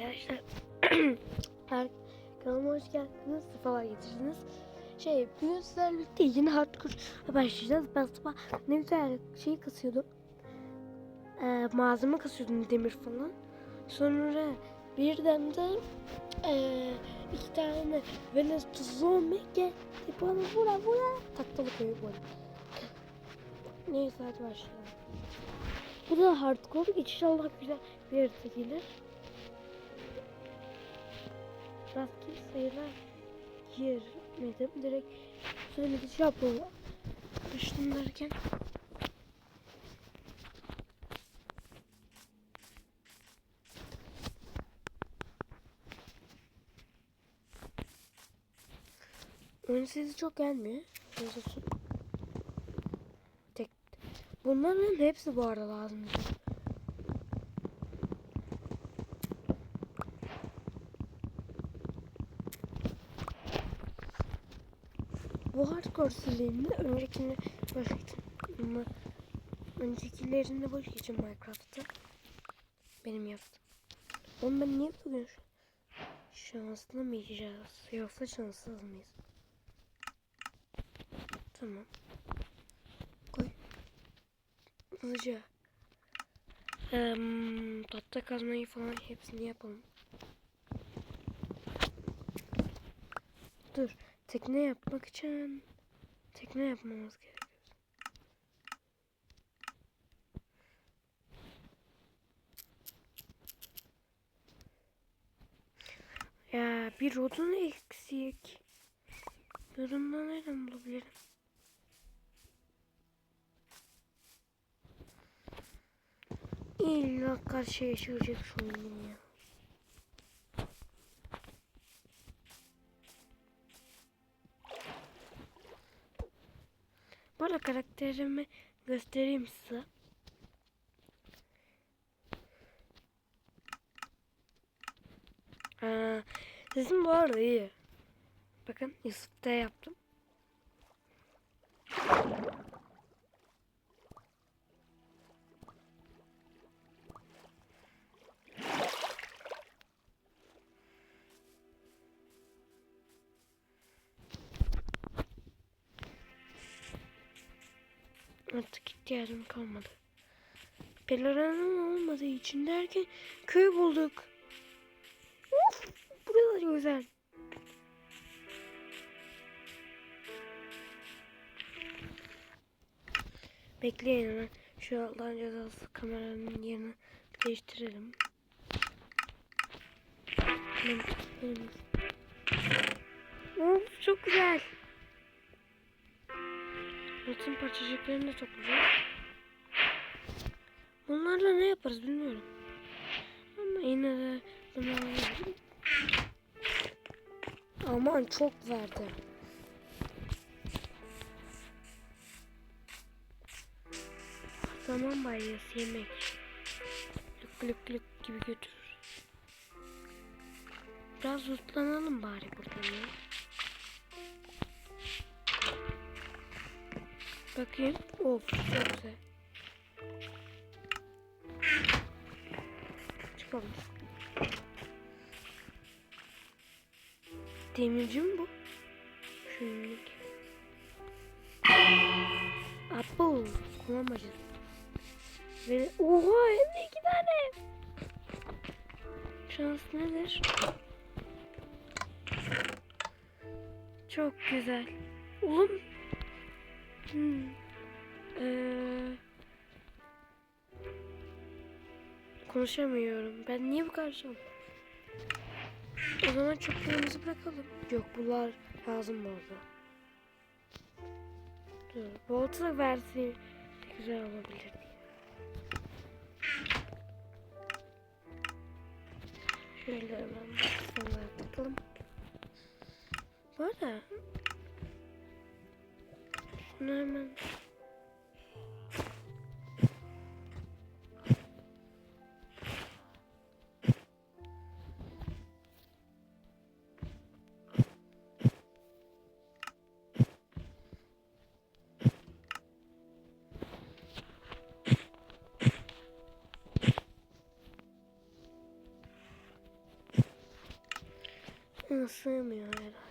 arkadaşlar. Her kanalıma hoş geldiniz. Sefalar getirdiniz. Şey, bugün sizlerle birlikte yeni hardcore başlayacağız. Ben sabah ne güzel şey kasıyordum. Ee, malzeme kasıyordum demir falan. Sonra birden de ee, iki tane Venüs tuzlu meke bana vura vura taktalı koyuyor bu. Neyse hadi başlayalım. Bu da hardcore. İnşallah güzel bir harita gelir. Rastgele sayılar girmedim. Direkt söyledi şey yapalım. Düştüm derken. Oyun sesi çok gelmiyor. Tek. Bunların hepsi bu arada lazım. bize. Bu hardcore serilerinde öncekini boş. Ama öncekilerinde boş geçin Minecraft'ta. Benim yaptım. Oğlum ben niye bugün şanslı mı yiyeceğiz? Yoksa şanssız mıyız? Tamam. Koy. Hızlıca. Um, tahta kazmayı falan hepsini yapalım. Dur. Tekne yapmak için tekne yapmamız gerekiyor. Ya bir odun eksik. Odun da nereden bulabilirim? İlla karşıya çıkacak şu ya. Bu arada karakterimi göstereyim size. Aa, sesim bu arada iyi. Bakın Yusuf'ta yaptım. Artık ihtiyacım kalmadı. Pelerin olmadığı için derken köy bulduk. Of, buralar güzel. Bekleyin hemen. Şu Allah'ın cezası kameranın yerini değiştirelim. Of çok güzel. Bütün parçacıklarını da toplayacağız. Bunlarla ne yaparız bilmiyorum. Ama yine de bunu alalım. Aman çok verdi. Zaman balyası yemek. Lük lük lük gibi götürür. Biraz uzatlanalım bari buradan ya. Bakayım. Of çok güzel. Çıkalım. Demirci mi bu? Şunluk. Apo. Kullanmayacağız. Ve oha hem de iki tane. Şans nedir? Çok güzel. Oğlum Konuşamıyorum. Ben niye bu kadar şey O zaman çöplerimizi bırakalım. Yok bunlar lazım bu arada. Dur. Volta versi güzel olabilir diye. Şöyle hemen sonra takalım. Bu arada bunu hemen... sığmıyor herhalde.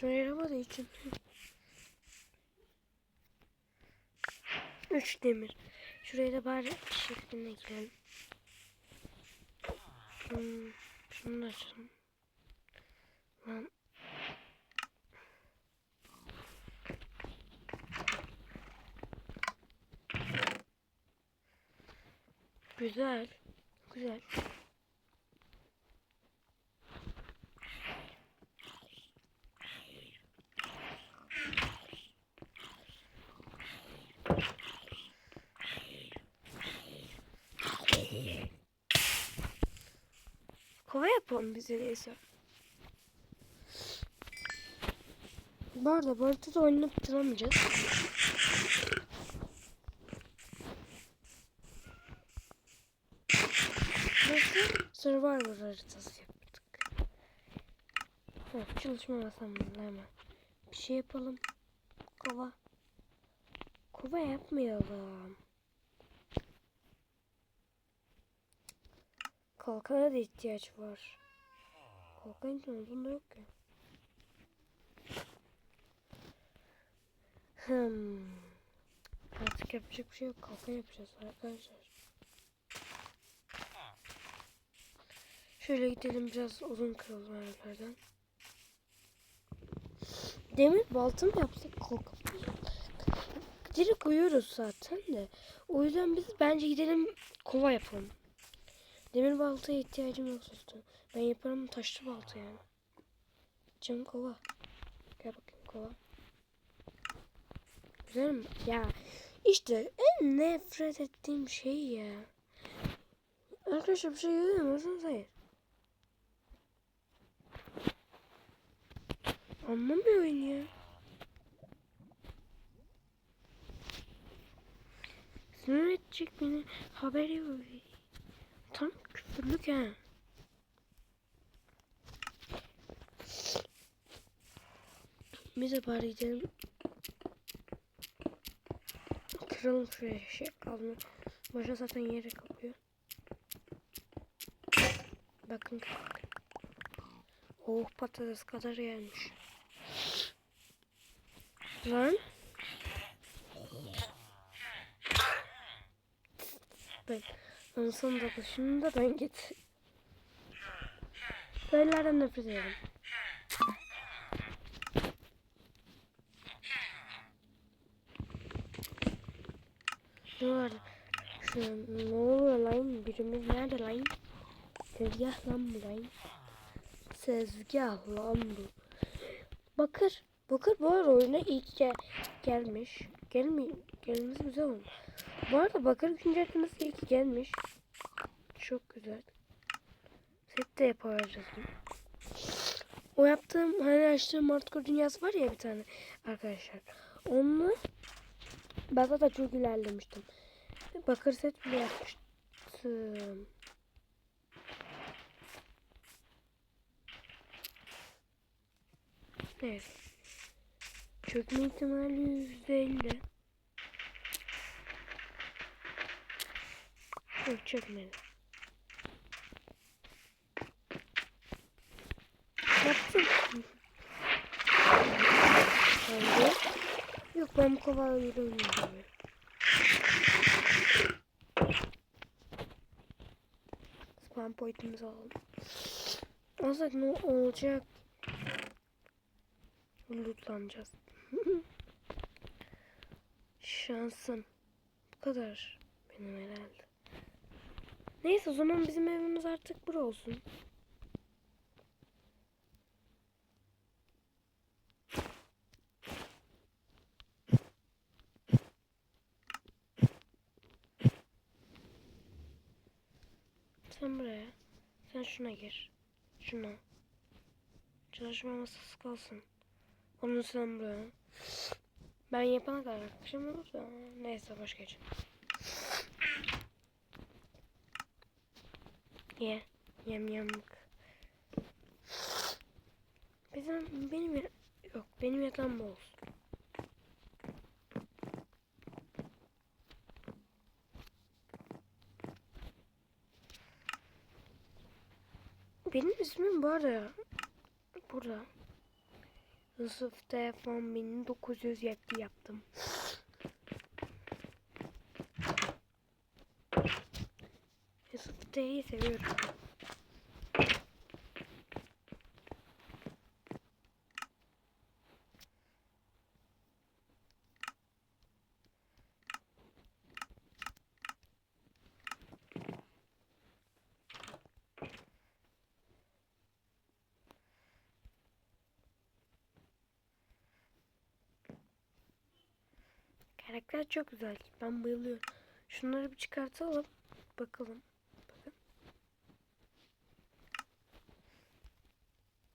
Şuraya yaramadığı için. Üç demir. Şuraya da bari şekline girelim. Hmm, şunu da açalım. Lan. Güzel. Güzel. Kova bize neyse. Bu arada bu haritada oyunu bitiremayacağız. Nasıl? Survivor haritası yaptık. Evet, çalışma masamında hemen. Bir şey yapalım. Kova. Kova yapmayalım. Kalkana da ihtiyaç var. İçin bunda yok ki. Hmm. Artık yapacak bir şey yok. Kalkan yapacağız arkadaşlar. Şöyle gidelim biraz odun kıralım evlerden. Demir balta mı yapsak kalkan? Direkt uyuyoruz zaten de. O yüzden biz bence gidelim kova yapalım. Demir baltaya ihtiyacım yok sustum. Ben yaparım taşlı balta yani. Canım kova. Gel bakayım kova. Güzel mi? Ya işte en nefret ettiğim şey ya. Arkadaşlar bir şey görüyor musunuz? Hayır. Anlamıyor oyun ya. Sinir edecek beni. Haberi. Tam küfürlük ha. Biz de bari gidelim. Kıralım şuraya şey kalma. Başa zaten yere kapıyor. Bakın. Oh patates kadar gelmiş. Lan. Ben. Onun sonunda da şunu da ben git. Böylelerden nefret ederim. Ne var? Şu ne oluyor lan? Birimiz nerede lan? Tezgah lan bu lan. Tezgah lan bu. Bakır. Bakır bu arada oyuna ilk gel gelmiş. Gelmi gelmesi güzel olmuş. Bu arada bakır güncellemesi ilk gelmiş. Çok güzel. Set de yapabiliriz. O yaptığım hani açtığım Artcore dünyası var ya bir tane arkadaşlar. Onu ben zaten çok ilerlemiştim. Bakır set bile yapmıştım. Evet. Çökme ihtimali yüzde elli. Yok çökmedi. Yaptım. Yok ben bu kovayla yürüyorum. Spam pointimizi alalım. Aslında ne olacak? Lootlanacağız. Şansım. Bu kadar benim herhalde. Neyse o zaman bizim evimiz artık bura olsun. Sen buraya. Sen şuna gir. Şuna. Çalışma masası kalsın. Onu sen buraya. Ben yapana kadar akşam olur da. Neyse boş geç. Ye. Yem yemlik. Bizim benim yok benim yatağım bu olsun. Benim ismim bu arada burada. Yusuf Telefon 1907 yaptım. Yusuf T'yi seviyorum. Karakter çok güzel. Ben bayılıyorum. Şunları bir çıkartalım. Bakalım. Bakın.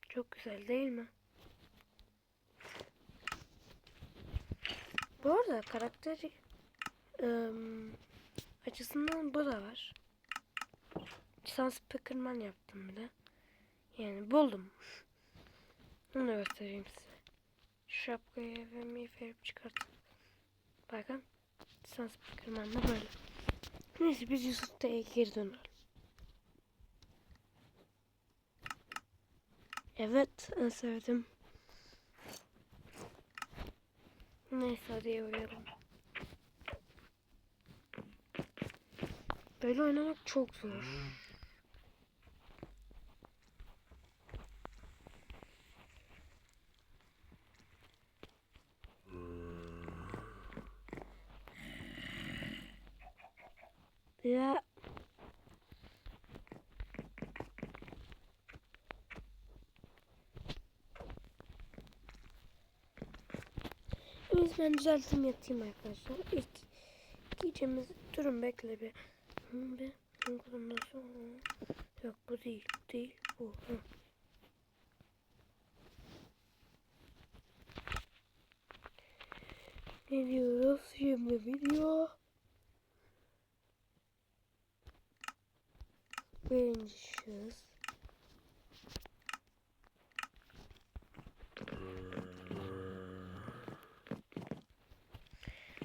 Çok güzel değil mi? Bu arada karakter ım, açısından bu da var. Sans Packerman yaptım bir de. Yani buldum. Onu da göstereyim size. Şapkayı ve miğferi çıkartın. Bakın. Sans Packerman'da böyle. Neyse biz Yusuf T'ye geri dönelim. Evet, en sevdim. Neyse hadi uyuyalım. Böyle oynamak çok zor. Ya Biz ben düzelteyim yatayım arkadaşlar. İlk gecemiz durun bekle bir. Bir sonra yok bu değil değil bu. Hı. Ne diyoruz Birinci şahıs.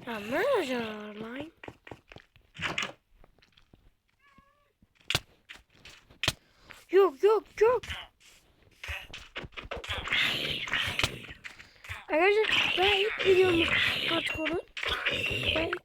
Ya ne acaba lan? Yok yok yok. Arkadaşlar ben ilk videomu hardcore'un belki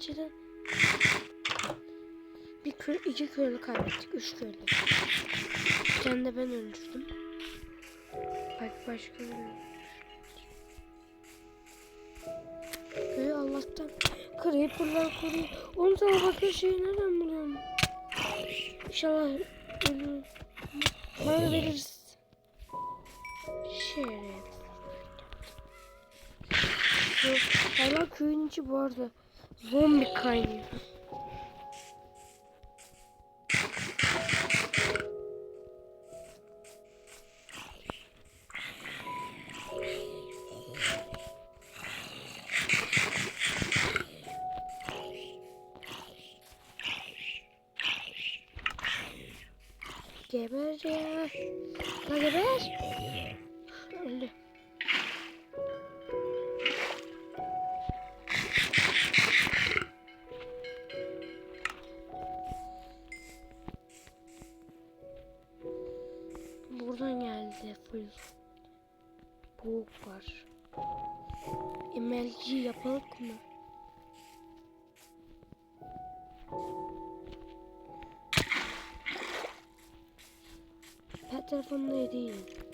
geçiden bir köy, iki köylü kaybettik. Üç köylü. Bir tane de ben öldürdüm. Bak başka öldürmüş. Köyü Allah'tan Creeper'lar koruyor. Oğlum sana bakın şeyi nereden buluyorum? İnşallah ölür. Bana veririz. Şeref. Hala köyün içi bu arada zombi kaynıyor. Geber ya. La geber. Full. Boğuk var. MLG yapalım mı? Ben telefonla değil.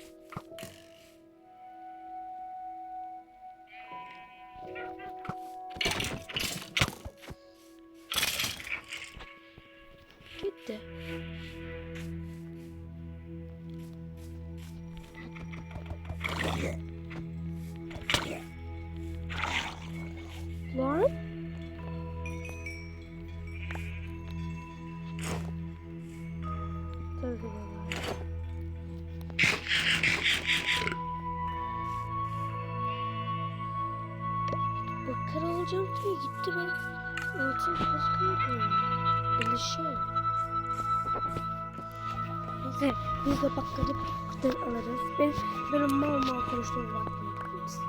biz de bakkalip alırız. Ben böyle mal mal konuştuğum var. Manyak mısın?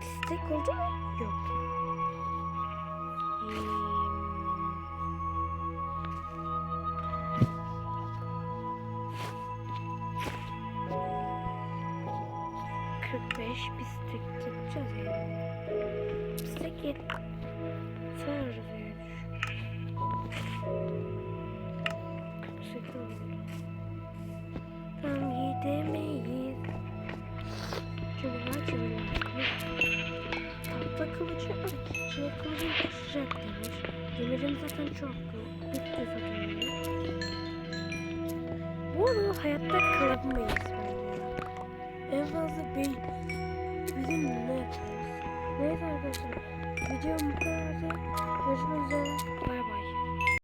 Pislik oldu mu? oldu. Bitti zaten. Bu arada hayatta kalamayız. En fazla bir